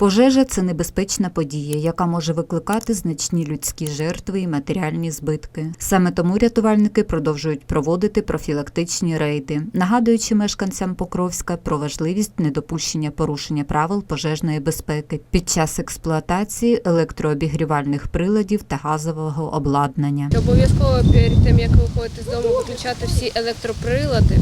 Пожежа це небезпечна подія, яка може викликати значні людські жертви і матеріальні збитки. Саме тому рятувальники продовжують проводити профілактичні рейди, нагадуючи мешканцям Покровська про важливість недопущення порушення правил пожежної безпеки під час експлуатації електрообігрівальних приладів та газового обладнання. Обов'язково перед тим, як виходити з дому, виключати всі електроприлади.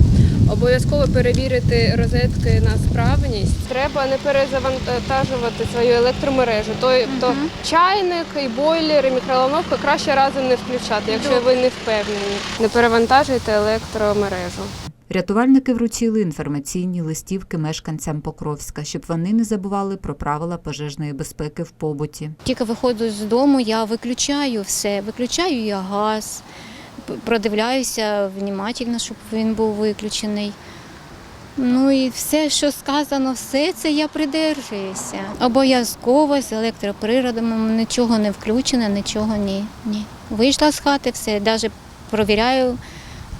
Обов'язково перевірити розетки на справність. Треба не перезавантажувати свою електромережу. Тобто чайник, і бойлер, і мікроволновка краще разом не включати, якщо ви не впевнені. Не перевантажуйте електромережу. Рятувальники вручили інформаційні листівки мешканцям Покровська, щоб вони не забували про правила пожежної безпеки в побуті. Тільки виходжу з дому, я виключаю все, виключаю я газ, продивляюся внимательно, щоб він був виключений. Ну і все, що сказано, все це я придержуюся. Обов'язково з електроприладом нічого не включено, нічого ні. ні. Вийшла з хати, все, навіть провіряю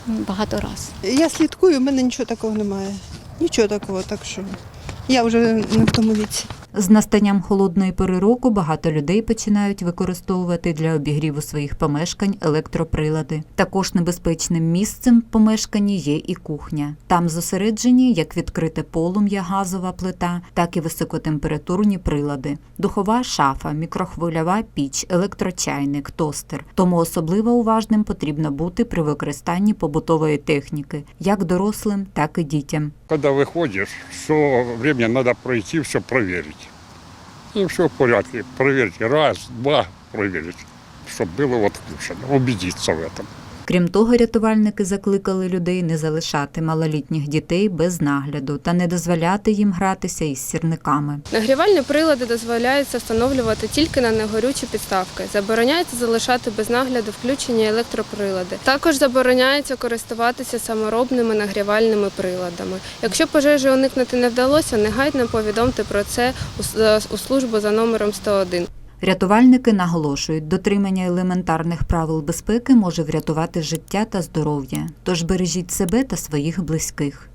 багато разів. Я слідкую, в мене нічого такого немає. Нічого такого, так що я вже не в тому віці. З настанням холодної пори року багато людей починають використовувати для обігріву своїх помешкань електроприлади. Також небезпечним місцем в помешканні є і кухня. Там зосереджені як відкрите полум'я, газова плита, так і високотемпературні прилади, духова шафа, мікрохвильова піч, електрочайник, тостер. Тому особливо уважним потрібно бути при використанні побутової техніки, як дорослим, так і дітям. Когда выходишь, все время надо пройти, все проверить И все в порядке. Проверьте. Раз, два, проверить, чтобы было отключено. Убедиться в этом. Крім того, рятувальники закликали людей не залишати малолітніх дітей без нагляду та не дозволяти їм гратися із сірниками. Нагрівальні прилади дозволяється встановлювати тільки на негорючі підставки. Забороняється залишати без нагляду включені електроприлади. Також забороняється користуватися саморобними нагрівальними приладами. Якщо пожежі уникнути не вдалося, негайно повідомте про це у службу за номером 101. Рятувальники наголошують, дотримання елементарних правил безпеки може врятувати життя та здоров'я. Тож бережіть себе та своїх близьких.